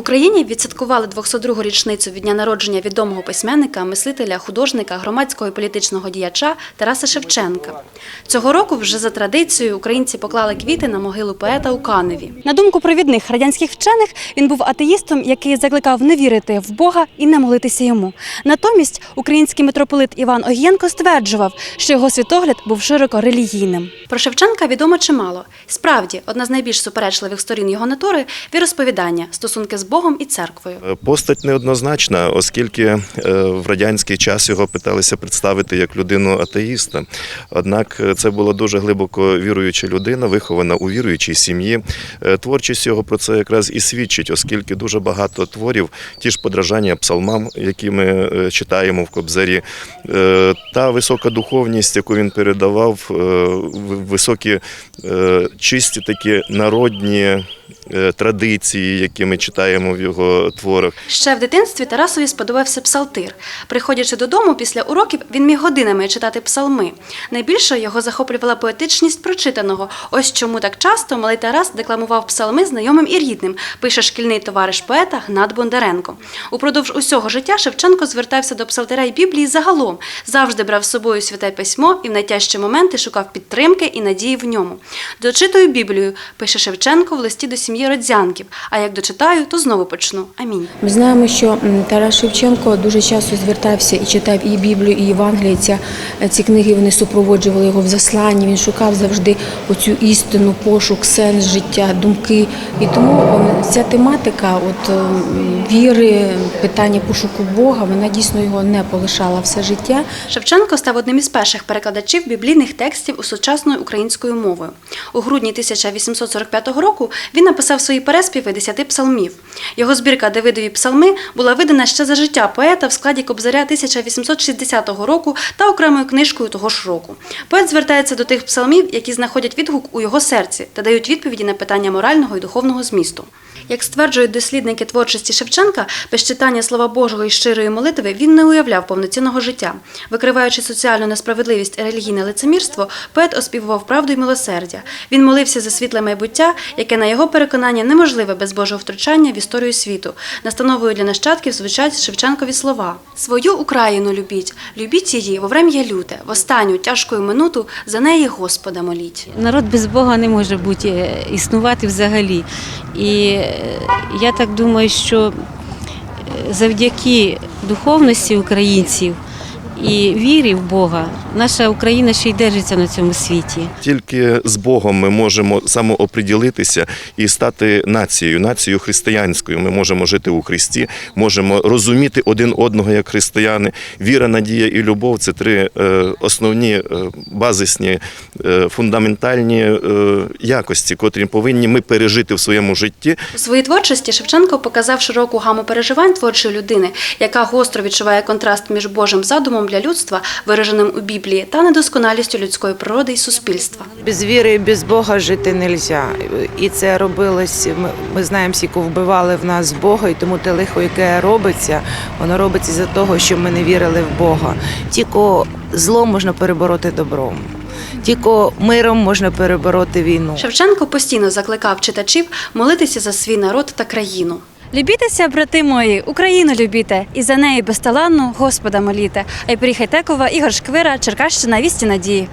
Україні відсвяткували 202-гу річницю від дня народження відомого письменника, мислителя, художника, громадського і політичного діяча Тараса Шевченка. Цього року вже за традицією українці поклали квіти на могилу поета у Каневі. На думку провідних радянських вчених, він був атеїстом, який закликав не вірити в Бога і не молитися йому. Натомість український митрополит Іван Огієнко стверджував, що його світогляд був широко релігійним. Про Шевченка відомо чимало. Справді, одна з найбільш суперечливих сторін його натури віросповідання, стосунки з Богом і церквою. Постать неоднозначна, оскільки е, в радянський час його питалися представити як людину атеїста. Однак е, це була дуже глибоко віруюча людина, вихована у віруючій сім'ї. Е, Творчість його про це якраз і свідчить, оскільки дуже багато творів, ті ж подражання псалмам, які ми е, читаємо в Кобзарі, е, та висока духовність, яку він передавав, е, високі е, чисті такі народні е, традиції, які ми читаємо в його творах. Ще в дитинстві Тарасові сподобався псалтир. Приходячи додому після уроків, він міг годинами читати псалми. Найбільше його захоплювала поетичність прочитаного. Ось чому так часто малий Тарас декламував псалми знайомим і рідним, пише шкільний товариш поета Гнат Бондаренко. Упродовж усього життя Шевченко звертався до псалтиря і Біблії загалом, завжди брав з собою святе письмо і в найтяжчі моменти шукав підтримки і надії в ньому. Дочитую Біблію, пише Шевченко в листі до сім'ї Родзянків. А як дочитаю, то знову почну. Амінь. Ми знаємо, що Тарас Шевченко дуже часто звертався і читав і Біблію, і Євангеліє. Ця- Ці книги вони супроводжували його в засланні. Він шукав завжди оцю істину, пошук, сенс життя, думки. І тому ця тематика, от віри, питання пошуку Бога, вона дійсно його не полишала все життя. Шевченко став одним із перших перекладачів біблійних текстів у сучасною українською мовою. У грудні 1845 року він написав свої переспіви десяти псалмів. Його збірка Давидові псалми була видана ще за життя поета в складі Кобзаря 1860 року та окремою книжкою того ж року. Поет звертається до тих псалмів, які знаходять відгук у його серці та дають відповіді на питання морального і духовного змісту. Як стверджують дослідники творчості Шевченка, без читання слова Божого і щирої молитви він не уявляв повноцінного життя. Викриваючи соціальну несправедливість і релігійне лицемірство, поет оспівував правду й милосердя. Він молився за світле майбуття, яке, на його переконання, неможливе без Божого втручання в історію світу. Настановою для нащадків звучать Шевченкові слова: Свою Україну любіть, любіть її во врем'я люте, в останню тяжку минуту за неї Господа моліть. Народ без Бога не може бути е, існувати взагалі. І е, я так думаю, що е, завдяки духовності українців і вірі в Бога наша Україна ще й держиться на цьому світі. Тільки з Богом ми можемо самооприділитися і стати нацією, нацією християнською. Ми можемо жити у Христі, можемо розуміти один одного як християни. Віра, надія і любов це три е, основні е, базисні, е, фундаментальні якості, котрі повинні ми пережити в своєму житті. У своїй творчості Шевченко показав широку гаму переживань творчої людини, яка гостро відчуває контраст між Божим задумом для людства, вираженим у Біблії, та недосконалістю людської природи і суспільства. Без віри і без Бога жити не можна. І це робилось. Ми, ми знаємо, скільки вбивали в нас Бога, і тому те лихо, яке робиться, воно робиться за того, що ми не вірили в Бога. Тільки зло можна перебороти добром. Тільки миром можна перебороти війну. Шевченко постійно закликав читачів молитися за свій народ та країну. Любітеся, брати мої, Україну любіте, і за неї безталанну Господа моліте. Айпріхайтекова, Ігор Шквира, Черкащина, Вісті Надії.